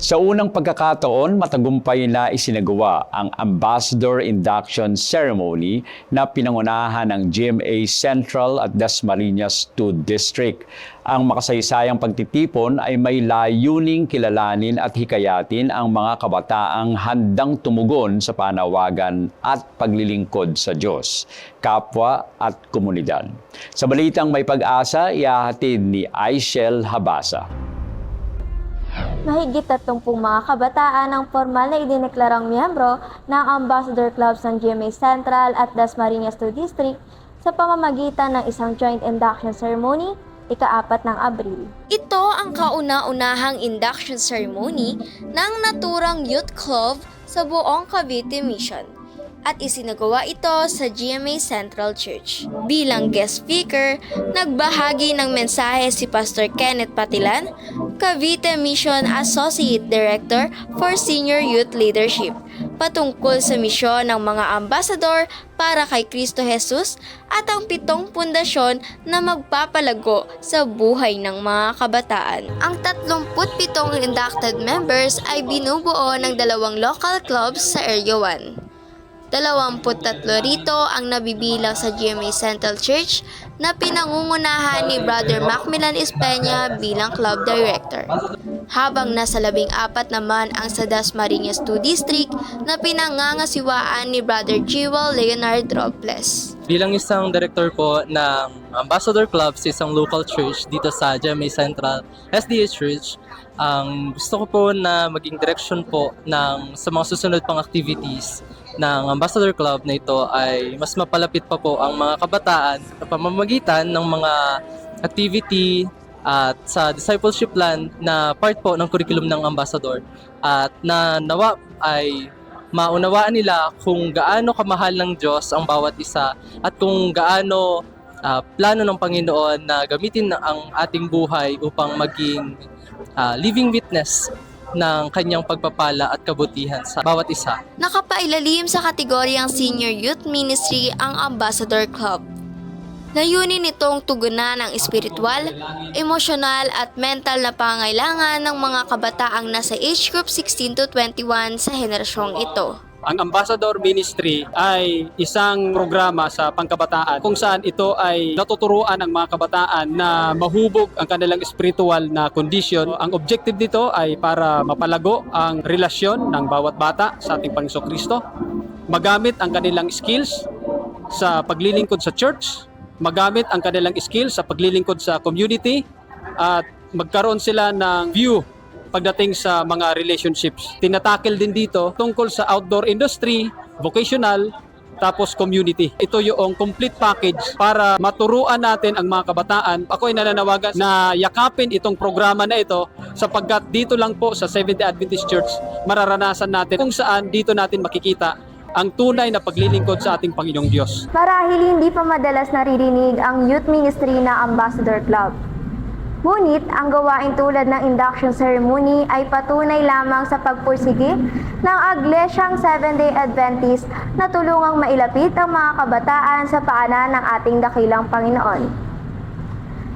Sa unang pagkakataon, matagumpay na isinagawa ang Ambassador Induction Ceremony na pinangunahan ng GMA Central at Dasmariñas 2 District. Ang makasaysayang pagtitipon ay may layuning kilalanin at hikayatin ang mga kabataang handang tumugon sa panawagan at paglilingkod sa Diyos, kapwa at komunidad. Sa balitang may pag-asa, ihahatid ni Aishel Habasa. Mahigit 30 mga kabataan ang formal na idineklarang miyembro ng Ambassador Clubs ng GMA Central at Dasmariñas 2 District sa pamamagitan ng isang joint induction ceremony ika-apat ng Abril. Ito ang kauna-unahang induction ceremony ng naturang youth club sa buong Cavite Mission at isinagawa ito sa GMA Central Church. Bilang guest speaker, nagbahagi ng mensahe si Pastor Kenneth Patilan, Cavite Mission Associate Director for Senior Youth Leadership, patungkol sa misyon ng mga ambasador para kay Kristo Jesus at ang pitong pundasyon na magpapalago sa buhay ng mga kabataan. Ang 37 inducted members ay binubuo ng dalawang local clubs sa Area 1. 23 rito ang nabibilang sa GMA Central Church na pinangungunahan ni Brother Macmillan Espeña bilang club director. Habang nasa labing apat naman ang sa Dasmariñas 2 District na pinangangasiwaan ni Brother Jewel Leonard Robles. Bilang isang director po ng Ambassador Club sa isang local church dito sa GMA Central SDA Church, ang gusto ko po na maging direction po ng sa mga susunod pang activities ng Ambassador Club na ito ay mas mapalapit pa po ang mga kabataan sa pamamagitan ng mga activity at sa discipleship plan na part po ng curriculum ng ambassador. At na nawa ay maunawaan nila kung gaano kamahal ng Diyos ang bawat isa at kung gaano ah, plano ng Panginoon na gamitin ang ating buhay upang maging ah, living witness ng kanyang pagpapala at kabutihan sa bawat isa. Nakapailalim sa kategoryang Senior Youth Ministry ang Ambassador Club. Layunin nitong tugunan ang espiritual, emosyonal at mental na pangailangan ng mga kabataang nasa age group 16 to 21 sa henerasyong ito. Ang Ambassador Ministry ay isang programa sa pangkabataan kung saan ito ay natuturuan ang mga kabataan na mahubog ang kanilang spiritual na condition. Ang objective nito ay para mapalago ang relasyon ng bawat bata sa ating Panginoon Kristo, magamit ang kanilang skills sa paglilingkod sa church, magamit ang kanilang skills sa paglilingkod sa community, at magkaroon sila ng view pagdating sa mga relationships. Tinatakil din dito tungkol sa outdoor industry, vocational, tapos community. Ito yung complete package para maturuan natin ang mga kabataan. Ako ay nananawagan na yakapin itong programa na ito sapagkat dito lang po sa Seventh-day Adventist Church mararanasan natin kung saan dito natin makikita ang tunay na paglilingkod sa ating Panginoong Diyos. Marahil hindi pa madalas naririnig ang youth ministry na Ambassador Club. Ngunit ang gawain tulad ng induction ceremony ay patunay lamang sa pagpursige ng Aglesyang Seventh-day Adventist na tulungang mailapit ang mga kabataan sa paanan ng ating dakilang Panginoon.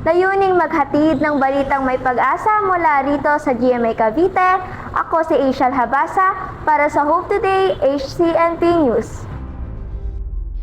Layuning maghatid ng balitang may pag-asa mula rito sa GMA Cavite, ako si Asial Habasa para sa Hope Today HCNP News.